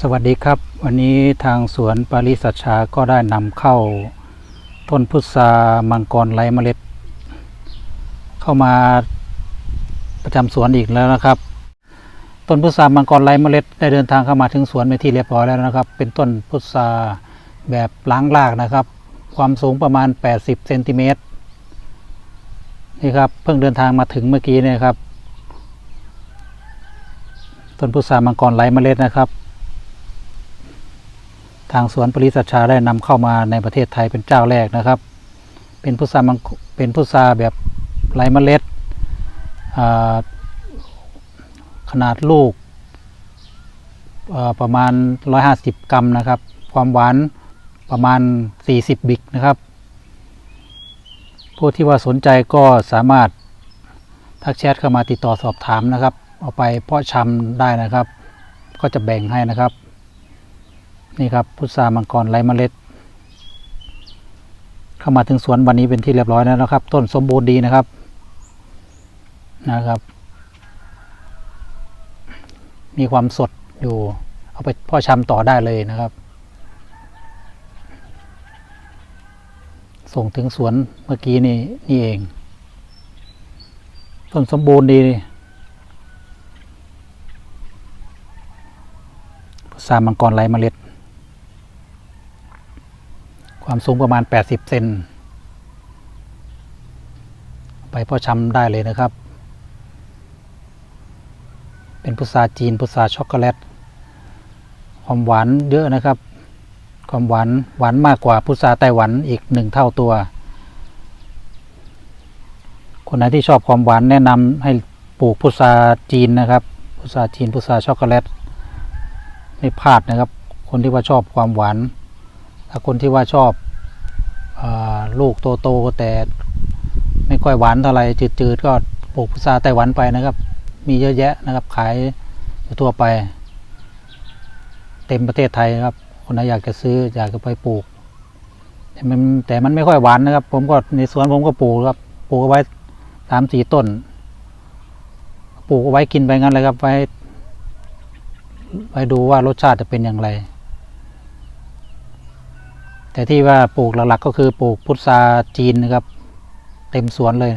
สวัสดีครับ วันนี้ทางสวนปาริสัชชาก็ได้นำเข้าต้นพุทรามังกรไร้เมล็ด เข้ามาประจำสวนอีกแล้วนะครับ ต้นพุทรามังกรไร้เมล็ด ได้เดินทางเข้ามาถึงสวนเป็นที่เรียบร้อยแล้วนะครับ เป็นต้นพุทราแบบล้างรากนะครับ ความสูงประมาณ 80เซนติเมตรนี่ครับเพิ่งเดินทางมาถึงเมื่อกี้เนี่ยครับ ต้นพุทรามังกรไร้เมล็ดนะครับางสวนปริสัชชาได้นำเข้ามาในประเทศไทยเป็นเจ้าแรกนะครับ เป็นพุทรามังเป็นพุทราแบบไร้เมล็ด ขนาดลูกประมาณ 150 กรัมนะครับ ความหวานประมาณ 40 บิกนะครับ ผู้ที่ว่าสนใจก็สามารถทักแชทเข้ามาติดต่อสอบถามนะครับ เอาไปเพาะชำได้นะครับ ก็จะแบ่งให้นะครับ นี่ครับพุทรามังกรไร้เมล็ด เข้ามาถึงสวนวันนี้เป็นที่เรียบร้อยแล้วนะครับ ต้นสมบูรณ์ดีนะครับนะครับ มีความสดอยู่เอาไปพ่อชำต่อได้เลยนะครับ ส่งถึงสวนเมื่อกี้นี่นี่เอง ต้นสมบูรณ์ดีพุทรามังกรไร้เมล็ด ความสูงประมาณ 80 เซนไปพ่อชำได้เลยนะครับ เป็นพุทราจีนพุทราช็อกโกแลตความหวานเยอะนะครับ ความหวานหวานมากกว่าพุทราไต้หวันอีกหนึ่งเท่าตัว คนไหนที่ชอบความหวานแนะนำให้ปลูกพุทราจีนนะครับ พุทราจีนพุทราช็อกโกแลตไม่พลาดนะครับ คนที่ว่าชอบความหวาน ถ้าคนที่ว่าชอบอลูกโตๆแต่ไม่ค่อยหวานเท่าไหร่จืดๆก็ปลูกพุทราไต้หวันไปนะครับ มีเยอะแยะนะครับ ขายอยู่ทั่วไป เต็มประเทศไทยครับ คนไหนอยากจะซื้ออยากจะไปปลูก แต่มันแต่มันไม่ค่อยหวานนะครับ ผมก็ในสวนผมก็ปลูกครับปลูกไว้สามสี่ต้น ปลูกไว้กินไปงั้นเลยครับไว้ไว้ดูว่ารสชาติจะเป็นอย่างไร แต่ที่ว่าปลูกหลักๆก็คือปลูกพุทราจีนนะครับ เต็มสวนเลย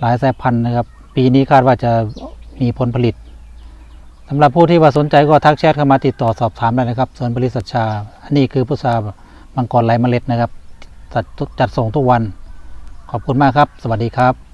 หลายสายพันธุ์นะครับ ปีนี้คาดว่าจะมีผลผลิตสำหรับผู้ที่ว่าสนใจก็ทักแชทเข้ามาติดต่อสอบถามได้นะครับสวนบริษัทชา อันนี้คือพุทรามังกรไร้เมล็ดนะครับจัดส่งทุกวัน ขอบคุณมากครับ สวัสดีครับ